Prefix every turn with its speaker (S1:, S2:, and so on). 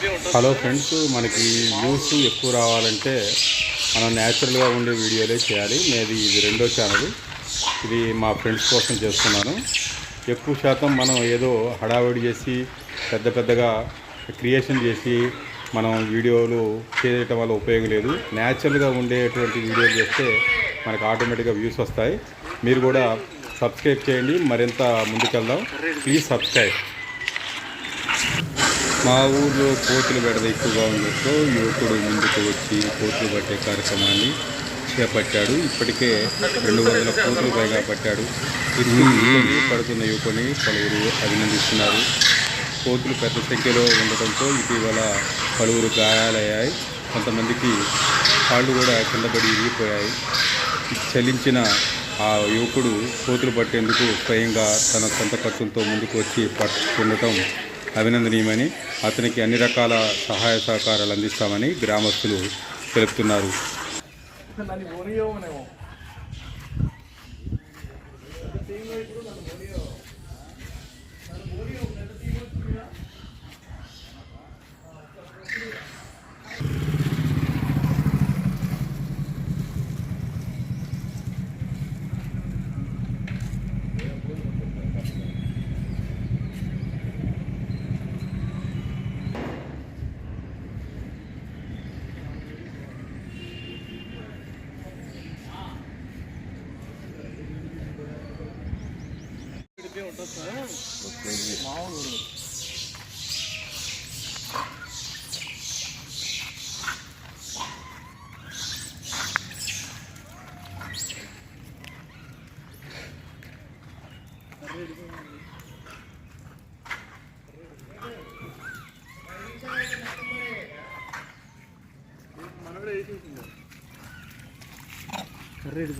S1: Hello friends మనకి views ఎక్కువ రావాలంటే మనం న్యాచురల్గా ఉండే వీడియోలే చేయాలి. నేది ఇది రెండో ఛానల్. ఇది మా ఫ్రెండ్స్ కోసం చేస్తున్నాను. ఎక్కువ శాతం మనం ఏదో హడావిడి చేసి పెద్ద పెద్దగా క్రియేషన్ చేసి మనం వీడియోలు చేయటం వల్ల ఉపయోగం లేదు. న్యాచురల్గా ఉండేటువంటి వీడియోలు చేస్తే మనకు ఆటోమేటిక్గా వ్యూస్ వస్తాయి. మీరు కూడా సబ్స్క్రైబ్ చేయండి. మరింత ముందుకెళ్దాం. ప్లీజ్ సబ్స్క్రైబ్ మా ఊర్లో కోతులు బెడద ఎక్కువగా ఉండడంతో యువకుడు ముందుకు వచ్చి కోతులు పట్టే కార్యక్రమాన్ని చేపట్టాడు. ఇప్పటికే రెండు వందల కోతులు పైగా పట్టాడు. పడుతున్న యువకుని పలువురు అభినందిస్తున్నారు. కోతులు పెద్ద సంఖ్యలో ఉండటంతో ఇటీవల పలువురు గాయాలయ్యాయి. కొంతమందికి కాళ్ళు కూడా కింద పడి ఇరిగిపోయాయి చలించిన ఆ యువకుడు కోతులు పట్టేందుకు స్వయంగా తన సొంత ఖర్చులతో ముందుకు వచ్చి పట్టుకుండటం అభినందనీయమని అతనికి అన్ని రకాల సహాయ సహకారాలు అందిస్తామని గ్రామస్తులు తెలుపుతున్నారు.
S2: ನಾನು గట్టిగా ఉంటుంది మామూలు கரெக்டு